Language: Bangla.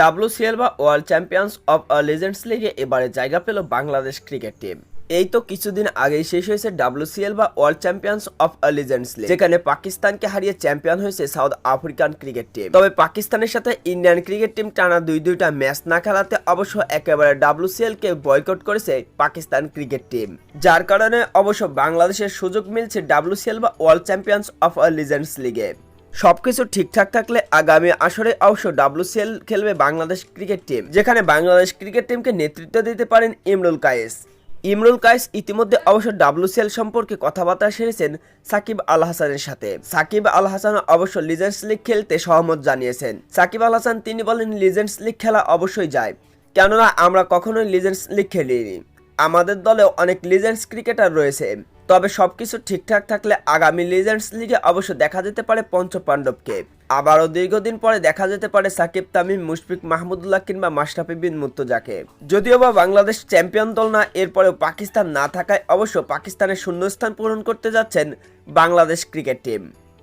ডাব্লিউসিএল বা ওয়ার্ল্ড চ্যাম্পিয়ন্স অফ লিজেন্ডস লিগে এবারে জায়গা পেল বাংলাদেশ ক্রিকেট টিম। এই তো কিছুদিন আগেই শেষ হয়েছে ডাব্লিউসিএল বা world champions of legends league, যেখানে পাকিস্তানকে হারিয়ে চ্যাম্পিয়ন হয়েছে সাউথ আফ্রিকান ক্রিকেট টিম। তবে পাকিস্তানের সাথে ইন্ডিয়ান ক্রিকেট টিম টানা দুই দুইটা ম্যাচ না খেলাতে অবশ্য একেবারে ডাব্লিউসিএল কে বয়কট করেছে পাকিস্তান ক্রিকেট টিম। যার কারণে অবশ্য বাংলাদেশের সুযোগ মিলছে ডাব্লিউসিএল বা ওয়ার্ল্ড চ্যাম্পিয়ন্স অফ লিজেন্ডস লিগে। সবকিছু ঠিকঠাক থাকলে আগামী আসরে অবশ্য ডাব্লিউসিএল খেলবে বাংলাদেশ ক্রিকেট টিম, যেখানে বাংলাদেশ ক্রিকেট টিমকে নেতৃত্ব দিতে পারেন ইমরুল কায়েস। ইমরুল কায়েস ইতিমধ্যে অবশ্য ডাব্লিউসিএল সম্পর্কে কথাবার্তা সেরেছেন সাকিব আল হাসানের সাথে। সাকিব আল হাসান অবশ্য লিজেন্ডস লিগ খেলতে সহমত জানিয়েছেন। সাকিব আল হাসান, তিনি বলেন লিজেন্ডস লিগ খেলা অবশ্যই যায়। কেননা, আমরা কখনোই লিজেন্ডস লিগ খেলিনি। আমাদের দলে অনেক লিজেন্ডস ক্রিকেটার রয়েছে, তবে সবকিছু ঠিকঠাক থাকলে আগামী লিজেন্ডস লিগে অবশ্য দেখা যেতে পারে পঞ্চ পাণ্ডবকে আবারও দীর্ঘদিন পরে দেখা যেতে পারে সাকিব তামিম, মুশফিক মাহমুদুল্লাহ কিংবা মাশরাফি বিন মুর্তজাকে। যদিও বা বাংলাদেশ চ্যাম্পিয়ন দল না, এরপরেও পাকিস্তান না থাকায় অবশ্য পাকিস্তানের শূন্যস্থান পূরণ করতে যাচ্ছেন বাংলাদেশ ক্রিকেট টিম